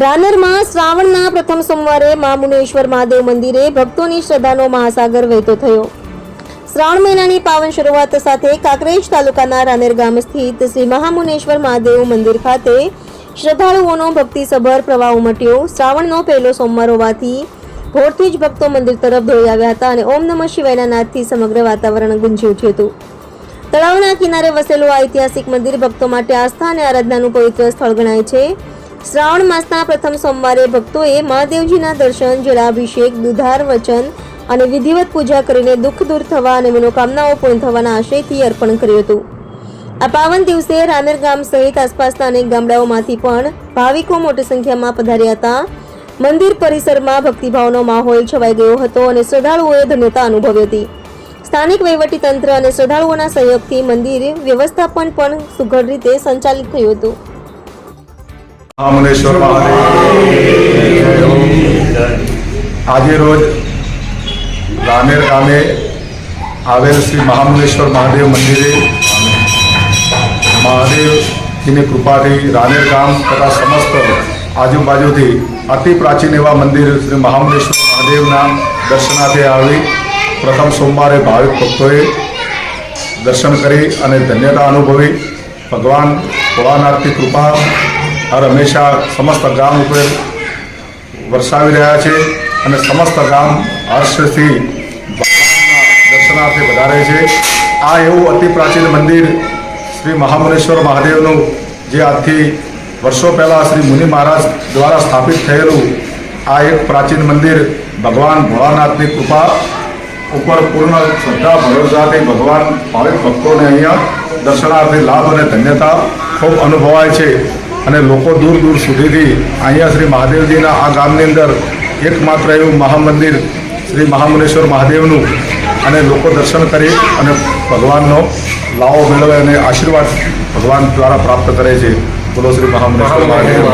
રાનરમાં શ્રાવણના પ્રથમ સોમવારે મામુનેશ્વર મહાદેવ મંદિરે ભક્તોની શ્રદ્ધાનો મહાસાગર વહેતો થયો. શ્રાવણ મહિનાની પાવન શરૂઆત સાથે કાંકરેજ તાલુકાના રાનેર ગામ સ્થિત શ્રી મહામુનેશ્વર મહાદેવ મંદિર ખાતે શ્રદ્ધાળુઓનો ભક્તિસભર પ્રવાહ ઉમટ્યો. શ્રાવણનો પહેલો સોમવાર હોવાથી ભોરથી જ ભક્તો મંદિર તરફ દોડી આવ્યા હતા અને ઓમ નમઃ શિવાયના નાદથી સમગ્ર વાતાવરણ ગુંજી ઉઠ્યું હતું. તળાવના કિનારે વસેલું આ ઐતિહાસિક મંદિર ભક્તો માટે આસ્થા અને આરાધનાનું પવિત્ર સ્થળ ગણાય છે. શ્રાવણ માસના પ્રથમ સોમવારે ભક્તોએ મહાદેવજીના દર્શન, જળાભિષેક, દુધાર વચન અને વિધિવત પૂજા કરીને દુઃખ દૂર થવા અને મનોકામનાઓ પૂર્ણ થવાના આશયથી અર્પણ કર્યું હતું. આ પાવન દિવસે રામેર ગામ સહિત આસપાસના અનેક ગામડાઓમાંથી પણ ભાવિકો મોટી સંખ્યામાં પધાર્યા હતા. મંદિર પરિસરમાં ભક્તિભાવનો માહોલ છવાઈ ગયો હતો અને શ્રદ્ધાળુઓએ ધન્યતા અનુભવી હતી. સ્થાનિક વહીવટી તંત્ર અને શ્રદ્ધાળુઓના સહયોગથી મંદિર વ્યવસ્થાપન પણ સુઘડ રીતે સંચાલિત થયું હતું. મહામનેશ્વર મહાદેવ. આજે રોજ રામેર ગામે આવેલ શ્રી મહામનેશ્વર મહાદેવ મંદિરે મહાદેવજીની કૃપાથી રામેર ગામ તથા સમસ્ત આજુબાજુથી અતિ પ્રાચીન એવા મંદિર શ્રી મહામનેશ્વર મહાદેવના દર્શનાર્થે આવી. પ્રથમ સોમવારે ભાવિક ભક્તોએ દર્શન કરી અને ધન્યતા અનુભવી. ભગવાન ભોળાનાથની કૃપા હર હંમેશા સમસ્ત ગામ ઉપર વરસાવી રહ્યા છે અને સમસ્ત ગામ હર્ષથી દર્શનાર્થે વધારે છે. આ એવું અતિ પ્રાચીન મંદિર શ્રી મહામુનેશ્વર મહાદેવનું જે આજથી વર્ષો પહેલાં શ્રી મુનિ મહારાજ દ્વારા સ્થાપિત થયેલું આ એક પ્રાચીન મંદિર ભગવાન ભોળાનાથની કૃપા ઉપર પૂર્ણ શ્રદ્ધા ભરોસાથી ભગવાન ભાવિક ભક્તોને અહીંયા દર્શનાર્થે લાભ અને ધન્યતા ખૂબ અનુભવાય છે. અને લોકો દૂર દૂર સુધીથી અહીંયા શ્રી મહાદેવજીના આ ગામની અંદર એકમાત્ર એવું મહામંદિર શ્રી મહામુનેશ્વર મહાદેવનું અને લોકો દર્શન કરી અને ભગવાનનો લાવો મેળવે અને આશીર્વાદ ભગવાન દ્વારા પ્રાપ્ત કરે છે. બોલો શ્રી મહામુનેશ્વર મહાદેવ.